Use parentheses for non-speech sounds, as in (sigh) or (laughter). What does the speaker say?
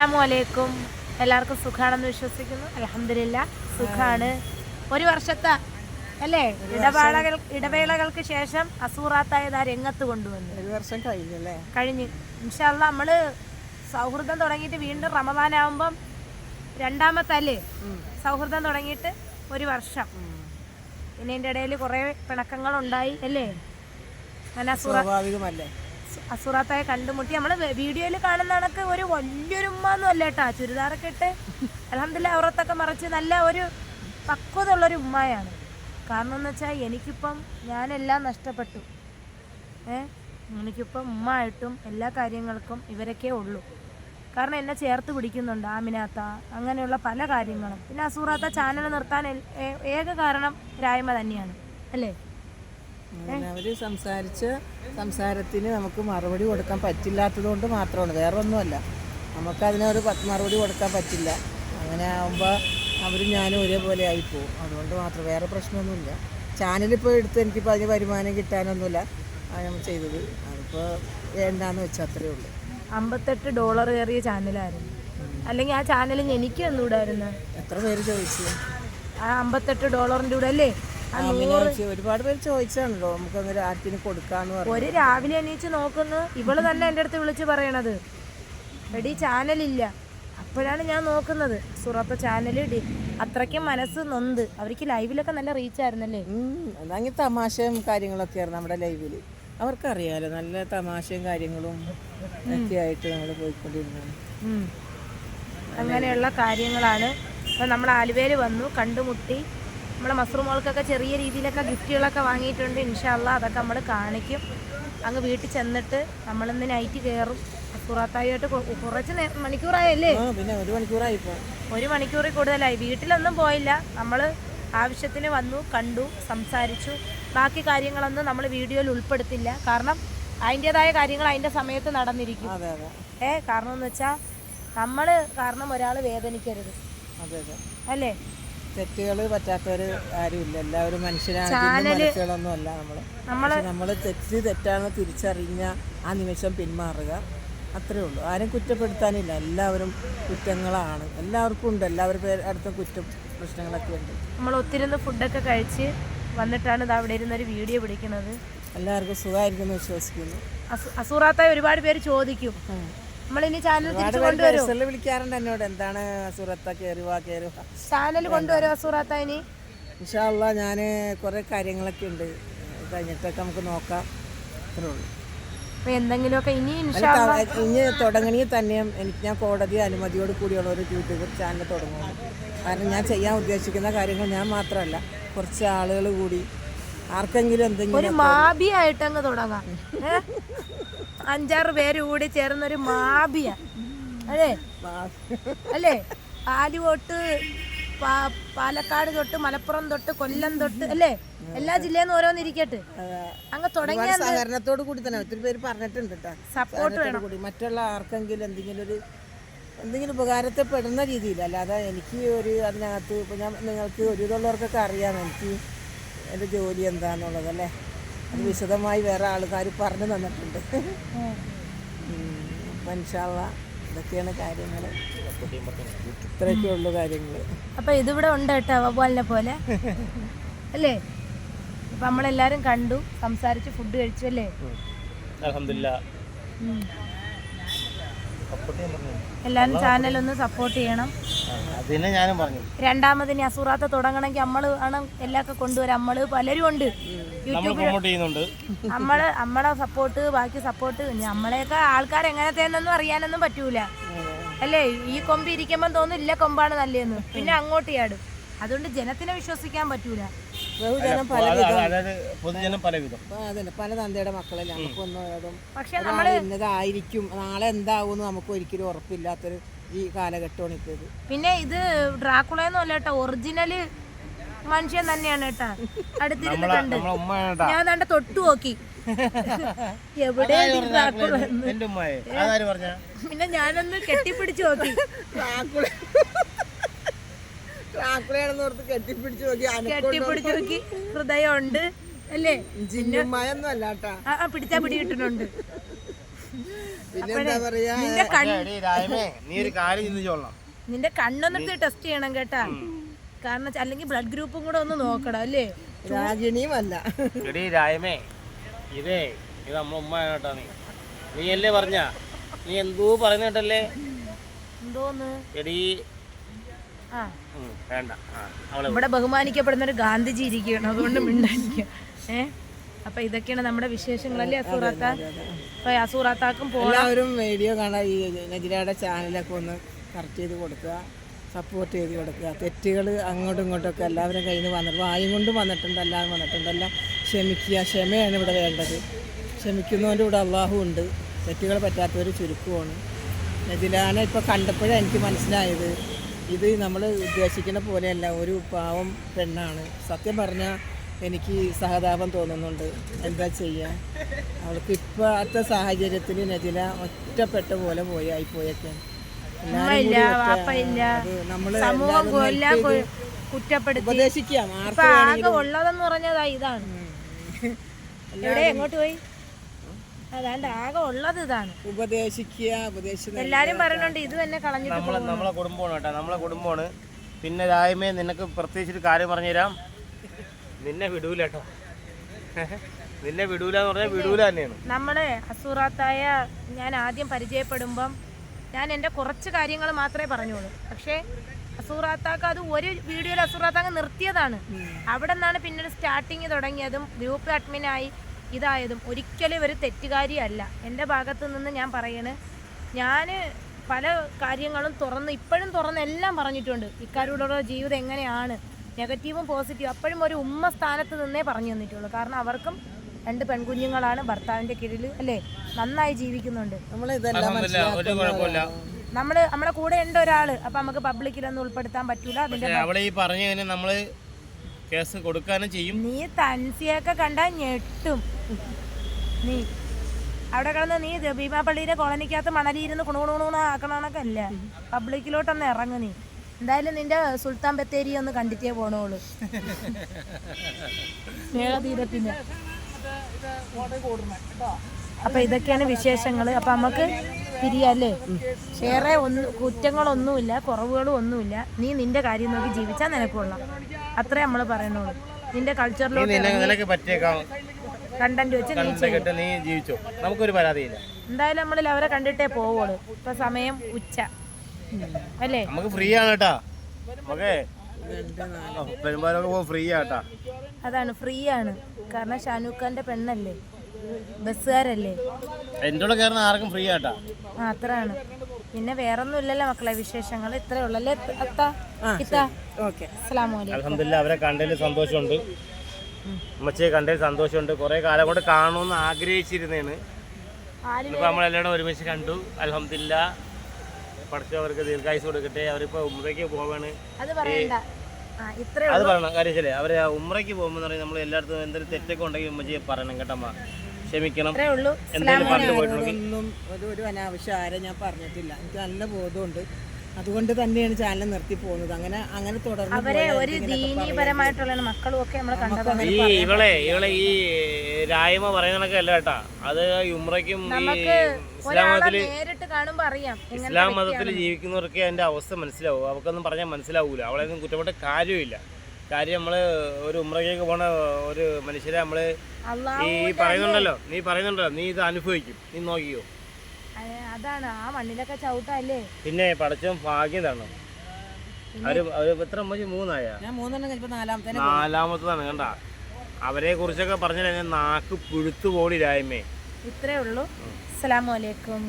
അസ്സലാമലൈക്കും എല്ലാവർക്കും സുഖാണെന്ന് വിശ്വസിക്കുന്നു. അലഹമില്ല സുഖാണ്. ഒരു വർഷത്തെ അല്ലേ? ഇടവേളകൾ ഇടവേളകൾക്ക് ശേഷം അസൂറാത്തായത് ആ രംഗത്ത് കൊണ്ടുവന്നു. ഒരു വർഷം കഴിഞ്ഞല്ലേ? കഴിഞ്ഞ്. ഇൻഷാല്ല നമ്മൾ സൗഹൃദം തുടങ്ങിയിട്ട് വീണ്ടും റമദാനാവുമ്പം രണ്ടാമത്തെ അല്ലേ സൗഹൃദം തുടങ്ങിയിട്ട് ഒരു വർഷം. പിന്നെ ഇതിന്റെ ഇടയിൽ കുറേ പിണക്കങ്ങളുണ്ടായി അല്ലേ? സ്വാഭാവികമല്ലേ? അസുറാത്തായ കണ്ടുമുട്ടി. നമ്മൾ വീഡിയോയിൽ കാണുന്ന കണക്ക് ഒരു വലിയൊരു ഉമ്മ അല്ല കേട്ടാ. ചുരിദാറൊക്കെ ഇട്ട് അലഹമില്ല അവറത്തൊക്കെ മറിച്ച് നല്ല ഒരു പക്വത ഉള്ളൊരു ഉമ്മയാണ്. കാരണം എന്ന് വെച്ചാൽ എനിക്കിപ്പം ഞാനെല്ലാം നഷ്ടപ്പെട്ടു. ഏ? എനിക്കിപ്പം ഉമ്മ ആയിട്ടും എല്ലാ കാര്യങ്ങൾക്കും ഇവരൊക്കെ ഉള്ളൂ. കാരണം എന്നെ ചേർത്ത് പിടിക്കുന്നുണ്ട് ആമിനാത്ത അങ്ങനെയുള്ള പല കാര്യങ്ങളും. പിന്നെ അസൂറാത്ത ചാനൽ നിർത്താൻ ഏക കാരണം രായ്മ തന്നെയാണ്. അല്ലേ? അവർ സംസാരിച്ച സംസാരത്തിന് നമുക്ക് മറുപടി കൊടുക്കാൻ പറ്റില്ലാത്തത് കൊണ്ട് മാത്രമാണ്. വേറെ ഒന്നുമല്ല നമുക്ക് അതിനൊരു പത്ത് മറുപടി കൊടുക്കാൻ പറ്റില്ല. അങ്ങനെ ആകുമ്പോൾ അവരും ഞാനും ഒരേപോലെ ആയിപ്പോവും. അതുകൊണ്ട് മാത്രം. വേറെ പ്രശ്നമൊന്നുമില്ല. ചാനലിപ്പോൾ എടുത്ത് എനിക്കിപ്പോൾ അതിന് വരുമാനം കിട്ടാനൊന്നുമില്ല. അങ്ങനെ നമ്മൾ ചെയ്തത്. അതിപ്പോൾ വേണ്ടാന്ന് വെച്ചാൽ അത്രേ ഉള്ളൂ. അമ്പത്തെട്ട് ഡോളർ കയറിയ ചാനലായിരുന്നു. അല്ലെങ്കിൽ ആ ചാനൽ എനിക്ക് ഒന്നുകൂടായിരുന്നു എത്ര പേര് ചോദിച്ചു? ആ അമ്പത്തെട്ട് ഡോളറിന്റെ കൂടെ അല്ലേ? ഒരുപാട് പേര് ചോദിച്ചാണല്ലോ നമുക്ക് അങ്ങനെ ആർക്കിന് കൊടുക്കാന്ന് പറഞ്ഞു. ഒരു രാവിലെ എണീച്ച് നോക്കുന്നു. ഇവൾ തന്നെ എന്റെ അടുത്ത് വിളിച്ച് പറയണത്. എടി ചാനലില്ല. അപ്പോഴാണ് ഞാൻ നോക്കുന്നത്. സുറത്ത ചാനൽ ഇടി അത്രയ്ക്കും മനസ്സ് നൊന്ത്. അവർക്ക് ലൈവിലൊക്കെ നല്ല റീച്ച് ആയിരുന്നല്ലേ? അതങ്ങനെ തമാശയും കാര്യങ്ങളൊക്കെ ആയിരുന്നു നമ്മുടെ ലൈവിൽ. അവർക്കറിയാലോ നല്ല തമാശയും കാര്യങ്ങളും ഒക്കെ ആയിട്ട് നമ്മൾ പോയിക്കൊണ്ടിരുന്നു. അങ്ങനെയുള്ള കാര്യങ്ങളാണ്. ഇപ്പം നമ്മൾ ആലുവേൽ വന്നു കണ്ടുമുട്ടി. നമ്മളെ മസ്റൂമുകൾക്കൊക്കെ ചെറിയ രീതിയിലൊക്കെ ഗിഫ്റ്റുകളൊക്കെ വാങ്ങിയിട്ടുണ്ട് ഇൻഷാല്ല അതൊക്കെ നമ്മൾ കാണിക്കും. അങ്ങ് വീട്ടിൽ ചെന്നിട്ട് നമ്മളിന്ന് നൈറ്റ് കയറും അസുറാത്തായിട്ട് കുറച്ച് മണിക്കൂറായല്ലേ? പിന്നെ ഒരു മണിക്കൂറായി ഒരു മണിക്കൂറിൽ കൂടുതലായി. വീട്ടിലൊന്നും പോയില്ല. നമ്മൾ ആവശ്യത്തിന് വന്നു കണ്ടു സംസാരിച്ചു. ബാക്കി കാര്യങ്ങളൊന്നും നമ്മൾ വീഡിയോയിൽ ഉൾപ്പെടുത്തില്ല. കാരണം അതിന്റെതായ കാര്യങ്ങൾ അതിന്റെ സമയത്ത് നടന്നിരിക്കും. ഏ കാരണം എന്ന് വെച്ചാൽ നമ്മൾ കാരണം ഒരാൾ വേദനിക്കരുത്. അല്ലേ? തെറ്റുകൾ പറ്റാത്തവർ ആരുമില്ല. എല്ലാവരും മനുഷ്യരാണ്. മനസ്സുകളൊന്നും അല്ല നമ്മൾ നമ്മൾ തെറ്റ് തെറ്റാണെന്ന് തിരിച്ചറിഞ്ഞ ആ നിമിഷം പിന്മാറുക. അത്രേ ഉള്ളൂ. ആരും കുറ്റപ്പെടുത്താനില്ല. എല്ലാവരും കുറ്റങ്ങളാണ്. എല്ലാവർക്കും ഉണ്ട്. എല്ലാവരും പേര് അടുത്ത കുറ്റം പ്രശ്നങ്ങളൊക്കെ ഉണ്ട്. നമ്മൾ ഒത്തിരുന്ന് ഫുഡൊക്കെ കഴിച്ച് വന്നിട്ടാണ് ഇത് അവിടെ ഇരുന്നൊരു വീഡിയോ പിടിക്കുന്നത് എല്ലാവർക്കും സുഖമായിരിക്കുമെന്ന് വിശ്വസിക്കുന്നു. അസു അസൂറാത്തായി ഒരുപാട് പേര് ചോദിക്കും. നമ്മളിനി ചാനൽ തിരിച്ചു കൊണ്ടുവരും വിളിക്കാറുണ്ട് എന്നോട്. എന്താണ് സുറത്ത കയറുക കയറുക ചാനൽ കൊണ്ടുവരും ഇനി? ഇൻഷാല്ല ഞാൻ കുറേ കാര്യങ്ങളൊക്കെ ഉണ്ട്. കഴിഞ്ഞിട്ടൊക്കെ നമുക്ക് നോക്കാം. അത്രേ ഉള്ളൂ. എന്തെങ്കിലുമൊക്കെ ഇനി ഇനി തുടങ്ങണി തന്നെ എനിക്ക് ഞാൻ കോടതി അനുമതിയോട് കൂടിയുള്ള ഒരു യൂട്യൂബ് ചാനൽ തുടങ്ങുന്നു. കാരണം ഞാൻ ചെയ്യാൻ ഉദ്ദേശിക്കുന്ന കാര്യങ്ങൾ ഞാൻ മാത്രമല്ല കുറച്ച് ആളുകൾ കൂടി ആർക്കെങ്കിലും ഒരു എന്തെങ്കിലും മാബി ആയിട്ട് അങ്ങ് തുടങ്ങാം. അഞ്ചാറ് പേര് കൂടി ചേർന്നൊരു മാബിയ. അല്ലേ? അല്ലേ? ആലുവോട്ട് പാലക്കാട് തൊട്ട് മലപ്പുറം തൊട്ട് കൊല്ലം തൊട്ട് അല്ലേ? എല്ലാ ജില്ലയിൽ നിന്ന് ഓരോന്നിരിക്കട്ടെ അങ്ങ് തുടങ്ങിയ സഹകരണത്തോട് കൂടി തന്നെ. ഒത്തിരി പേര് പറഞ്ഞിട്ടുണ്ട് കേട്ടോ. സപ്പോർട്ട് വേണം. കൂടി. മറ്റുള്ള ആർക്കെങ്കിലും എന്തെങ്കിലും ഒരു എന്തെങ്കിലും ഉപകാരത്തെപ്പെടുന്ന രീതിയിൽ. അല്ലാതെ എനിക്ക് ഒരു അതിനകത്ത് ഇപ്പം ഞാൻ നിങ്ങൾക്ക് ഒരു ഇതുള്ളവർക്കൊക്കെ അറിയാം. എനിക്ക് എന്റെ ജോലി എന്താണെന്നുള്ളതല്ലേ അത് വിശദമായി വേറെ ആൾക്കാർ പറഞ്ഞു തന്നിട്ടുണ്ട്. മനുഷ്യള്ള ഇതൊക്കെയാണ് കാര്യങ്ങൾ ഇത്രയൊക്കെ ഉള്ളു കാര്യങ്ങൾ അപ്പൊ ഇതിവിടെ ഉണ്ട് കേട്ടോ വവ്വാലിനെ പോലെ. അല്ലേ? അപ്പൊ നമ്മളെല്ലാരും കണ്ടു സംസാരിച്ച് ഫുഡ് കഴിച്ചു അല്ലേ? അലഹമില്ല ഉം. എല്ലാരും ചാനൽ ഒന്ന് സപ്പോർട്ട് ചെയ്യണം. അതിനെ ഞാനും പറഞ്ഞു. രണ്ടാമതിന് അസുറാത്ത തുടങ്ങണമെങ്കിൽ നമ്മൾ ആണ് എല്ലാം കൊണ്ടുവരാം. നമ്മൾ പലരും ഉണ്ട്. യൂട്യൂബിൽ നമ്മൾ നമ്മളെ സപ്പോർട്ട് ബാക്കി സപ്പോർട്ട് നമ്മളെയൊക്കെ ആൾക്കാർ എങ്ങനത്തെന്നൊന്നും അറിയാനൊന്നും പറ്റൂല. അല്ലേ? ഈ കൊമ്പ് ഇരിക്കുമ്പോൾ തോന്നും ഇല്ല കൊമ്പാണ് നല്ലതെന്ന്. പിന്നെ അങ്ങോട്ട് ചാടും. അതുകൊണ്ട് ജനത്തിനെ വിശ്വസിക്കാൻ പറ്റൂല. ബഹുജനം പലവിധം അത് അത് അതായത് പൊതുജനം പലവിധം. അതന്നെ. പല തന്തയുടെ മക്കളല്ലേ നമുക്കൊന്നും പക്ഷെ നമ്മൾ ഇന്നതായിരിക്കും. നാളെ എന്താവും നമുക്ക് ഒരിക്കലും ഉറപ്പില്ലാത്തൊരു ഈ കാലഘട്ടമാണ് ഇപ്പോൾ പിന്നെ ഇത് ഡ്രാക്കുളയൊന്നും അല്ല കേട്ടോ ഒറിജിനൽ മനുഷ്യൻ തന്നെയാണ് കേട്ടാ. അടുത്തിരുന്ന് കണ്ട്. ഞാൻ തന്റെ തൊട്ടു നോക്കി. എവിടെ പിന്നെ ഞാനൊന്ന് കെട്ടിപ്പിടിച്ചു നോക്കി. കെട്ടിപ്പിടിച്ച് നോക്കി ഹൃദയമുണ്ട് അല്ലേ? പിടിച്ചാ പിടി കിട്ടുന്നുണ്ട്. നിന്റെ കണ്ണ് നിന്റെ കണ്ണൊന്നിട്ട് ടെസ്റ്റ് ചെയ്യണം കേട്ടാ. കാരണം അല്ലെങ്കിൽ ബ്ലഡ് ഗ്രൂപ്പും കൂടെ ഒന്ന് നോക്കണം അല്ലേ? രാഗിണിയും അല്ല. എടീ രായമേ ഇതേ ഇത് നമ്മളെ ഉമ്മ കേട്ടാ നീ. നീ അല്ലേ പറഞ്ഞ? നീ എന്തോ പറയുന്ന കേട്ടല്ലേ? എന്തോന്ന്? എടീ വേണ്ട. ഇവിടെ ബഹുമാനിക്കപ്പെടുന്ന ഒരു ഗാന്ധിജി ഇരിക്കുകയാണ്. അതുകൊണ്ട് മിണ്ടായിരിക്കുക ഏ? അപ്പൊ ഇതൊക്കെയാണ് നമ്മുടെ വിശേഷങ്ങളല്ലേ അസൂറാത്ത? അപ്പൊ അസൂറാത്താക്കും എല്ലാവരും വീഡിയോ കാണാൻ ഈ നജിരയുടെ ചാനലൊക്കെ ഒന്ന് കറക്റ്റ് ചെയ്ത് കൊടുക്കുക സപ്പോർട്ട് ചെയ്ത് കൊടുക്കുക. തെറ്റുകൾ അങ്ങോട്ടും ഇങ്ങോട്ടൊക്കെ എല്ലാവരും കയ്യിൽ നിന്ന് വന്നിട്ട് വായും കൊണ്ടും വന്നിട്ടുണ്ട് എല്ലാം വന്നിട്ടുണ്ട്. എല്ലാം ക്ഷമിക്കുക. ക്ഷമയാണ് ഇവിടെ വേണ്ടത്. ക്ഷമിക്കുന്നവന്റെ ഇവിടെ അള്ളാഹു ഉണ്ട്. തെറ്റുകൾ പറ്റാത്തവർ ചുരുക്കമാണ് നജിലാനെ ഇപ്പോൾ കണ്ടപ്പോഴേ എനിക്ക് മനസ്സിലായത്. ഇത് നമ്മൾ ഉദ്ദേശിക്കുന്ന പോലെയല്ല ഒരു പാവം പെണ്ണാണ്. സത്യം പറഞ്ഞാൽ എനിക്ക് സഹതാപം തോന്നുന്നുണ്ട്. എന്താ ചെയ്യുക അവൾക്ക് ഇപ്പോഴത്തെ സാഹചര്യത്തിൽ നജില ഒറ്റപ്പെട്ട പോലെ പോയി ആയിപ്പോയൊക്കെ. വാപ്പയില്ല സമൂഹം കുറ്റപ്പെടുത്തി. ഉപദേശിക്കാം ആകെ ഉള്ളതെന്ന് പറഞ്ഞതാ ഇതാണ്. എവിടെ? എങ്ങോട്ട് പോയി? അതാണ്ട് ആകെ ഉള്ളത് ഇതാണ്. ഉപദേശിക്കുക ഉപദേശിച്ച് എല്ലാരും പറഞ്ഞോണ്ട് ഇത് തന്നെ കളഞ്ഞിട്ട് നമ്മളെ നമ്മളെ കുടുംബമാണ് കേട്ടോ. നമ്മളെ കുടുംബമാണ്. പിന്നെ രായ്മേ നിനക്ക് പ്രത്യേകിച്ച് കാര്യം പറഞ്ഞുതരാം. നിന്നെ വിടൂല കേട്ടോ. (laughs) നിന്നെ വിടൂല എന്ന് പറഞ്ഞാൽ വിടൂല തന്നെയാണ്. നമ്മളെ അസൂറാത്തായ ഞാൻ ആദ്യം പരിചയപ്പെടുമ്പം ഞാൻ എന്റെ കുറച്ച് കാര്യങ്ങൾ മാത്രമേ പറഞ്ഞോളൂ പക്ഷേ അസൂറാത്താക്ക് അത് ഒരു വീഡിയോയിൽ അസൂറാത്താക്ക് നിർത്തിയതാണ്. അവിടെ നിന്നാണ് പിന്നീട് സ്റ്റാർട്ടിങ് തുടങ്ങിയതും ഗ്രൂപ്പ് അഡ്മിനായി ഇതായതും ഒരിക്കലും ഒരു തെറ്റുകാരിയല്ല. എന്റെ ഭാഗത്ത് നിന്ന് ഞാൻ പറയണ് ഞാൻ പല കാര്യങ്ങളും തുറന്ന് ഇപ്പോഴും തുറന്ന് എല്ലാം പറഞ്ഞിട്ടുണ്ട്. ഇക്കാരോടുള്ള ജീവിതം എങ്ങനെയാണ്? നെഗറ്റീവും പോസിറ്റീവും അപ്പോഴും ഒരു ഉമ്മ സ്ഥാനത്ത് നിന്നേ പറഞ്ഞു തന്നിട്ടുള്ളൂ. കാരണം അവർക്കും രണ്ട് പെൺകുഞ്ഞുങ്ങളാണ് ഭർത്താവിന്റെ കീഴിൽ അല്ലേ? നന്നായി ജീവിക്കുന്നുണ്ട്. നമ്മൾ ഇതെല്ലാം ഒരു കുഴപ്പമില്ല. നമ്മൾ നമ്മുടെ കൂടെ ഉണ്ട് ഒരാൾ അപ്പം നമുക്ക് പബ്ലിക്കിലൊന്നും ഉൾപ്പെടുത്താൻ പറ്റൂല. നമ്മൾ കേസ് കൊടുക്കാനും ചെയ്യും. നീ തൻസിയൊക്കെ കണ്ടാൽ ഞെട്ടും. നീ അവിടെ കിടന്ന് നീ ഭീമാപ്പള്ളിയിലെ കോളനിക്കകത്ത് മണലിയിരുന്ന് കുണുകുണുകുണു ആക്കണണൊക്കെ അല്ല പബ്ലിക്കിലോട്ടൊന്ന് ഇറങ്ങു നീ എന്തായാലും നിന്റെ സുൽത്താൻ ബത്തേരി ഒന്ന് കണ്ടിട്ടേ പോണോളൂ സ്നേഹതീരത്തിന് അപ്പൊ ഇതൊക്കെയാണ് വിശേഷങ്ങൾ അപ്പൊ നമുക്ക് തിരിയല്ലേ വേറെ ഒന്നും കുറ്റങ്ങളൊന്നുമില്ല കുറവുകളും ഒന്നുമില്ല നീ നിന്റെ കാര്യം നോക്കി ജീവിച്ചാൽ നിനക്കുള്ള അത്രേ നമ്മൾ പറയണുള്ളൂ നിന്റെ കൾച്ചറിലോട്ട് കണ്ടന്റ് വെച്ച് നീ ചെയ്യും. കേട്ട് നീ ജീവിച്ചോ. നമുക്കൊരു പരാതിയില്ല. എന്തായാലും നമ്മൾ അവരെ കണ്ടിട്ടേ പോവുള്ളൂ. ഇപ്പൊ സമയം ഉച്ച. അല്ലേ? നമുക്ക് ഫ്രീ ആണ് കേട്ടാ. നമുക്ക് പെരുമ്പാലൊക്കെ ഫ്രീ ആട്ടാ അതാണ് ഫ്രീ ആണ്. കാരണം ഷാനൂഖാന്റെ പെണ്ണല്ലേ? ബസ്സുകാരല്ലേ? എന്റെ കൂടെ കയറുന്ന ആർക്കും ഫ്രീ ആട്ടാ ആ അത്രയാണ്. പിന്നെ വേറൊന്നും ഇല്ലല്ലോ മക്കളെ വിശേഷങ്ങൾ ഇത്രേ ഉള്ളല്ലേ അത്ത? ഇത്ത? ഓക്കെ. അസ്സലാമു അലൈക്കും. അലഹമില്ല അവരെ കണ്ടതിൽ സന്തോഷമുണ്ട്. ഉമ്മച്ചിയെ കണ്ടതിൽ സന്തോഷമുണ്ട്. കുറേ കാലം കൊണ്ട് കാണുമെന്ന് ആഗ്രഹിച്ചിരുന്നേണ് ഇപ്പൊ നമ്മളെല്ലാവരും ഒരുമിച്ച് കണ്ടു. അലഹമില്ല പഠിച്ചവർക്ക് ദീർഘായുസ് കൊടുക്കട്ടെ. അവരിപ്പോൾ ഉമ്രയ്ക്ക് പോവാണ്. അത് പറയണ്ട. ആ ഇത്രേ അത് പറയണം. കാര്യം ശരി അവർ ഉമ്രയ്ക്ക് പോകുമ്പോൾ പറയും നമ്മൾ എല്ലായിടത്തും എന്തെങ്കിലും തെറ്റൊക്കെ ഉണ്ടെങ്കിൽ ഉമ്മച്ചിയെ പറയണം കേട്ടമ്മ ക്ഷമിക്കണം. എന്തെങ്കിലും പറഞ്ഞു പോയിട്ടുണ്ടെങ്കിൽ. ഒരു അനാവശ്യം ആരെ ഞാൻ പറഞ്ഞിട്ടില്ല. എനിക്ക് നല്ല ബോധമുണ്ട്. അതുകൊണ്ട് തന്നെയാണ് ചാനൽ നിർത്തി പോകുന്നത്. അങ്ങനെ അങ്ങനെ തുടർന്ന് അവരെ ഒരു ദീനീപരമായിട്ടുള്ള മക്കളും ഒക്കെ നമ്മൾ കണ്ടത് ഈ ഇവളെ ഇവളെ ഈ രായ്മ പറയുന്നതൊക്കെ അല്ല കേട്ടാ. അത് ഈ ഉമ്രയ്ക്കും ഈ ഇസ്ലാം ഒരാളെ നേരിട്ട് കാണുമ്പോ അറിയാം എങ്ങനെ ഇസ്ലാം മതത്തിൽ ജീവിക്കുന്നവർക്ക് അതിന്റെ അവസ്ഥ മനസ്സിലാവും. അവർക്കൊന്നും പറഞ്ഞാൽ മനസ്സിലാവൂല. അവളെയൊന്നും കുറ്റപ്പെട്ട കാര്യമില്ല. കാര്യം നമ്മൾ ഒരു ഉമ്രയ്ക്കൊക്കെ പോണ ഒരു മനുഷ്യരെ നമ്മൾ നീ ഈ പറയുന്നുണ്ടല്ലോ. നീ പറയുന്നുണ്ടല്ലോ. നീ ഇത് അനുഭവിക്കും. നീ നോക്കിയോ അതാണ്. ആ മണ്ണിലൊക്കെ ചവിട്ടല്ലേ? പിന്നെ പടച്ചവൻ ഭാഗ്യം തരണം. അവർ അവർ എത്ര അമ്മച്ചി? മൂന്നായ? ഞാൻ മൂന്നെണ്ണം കഴിഞ്ഞപ്പോൾ നാലാമത്തെ നാലാമത്തതാണ് കണ്ട. അവരെ കുറിച്ചൊക്കെ പറഞ്ഞാൽ നാക്ക് പുഴുത്തു പോടി രായ്മേ ഇത്രേ ഉള്ളൂ. അസ്സലാമു അലൈക്കും.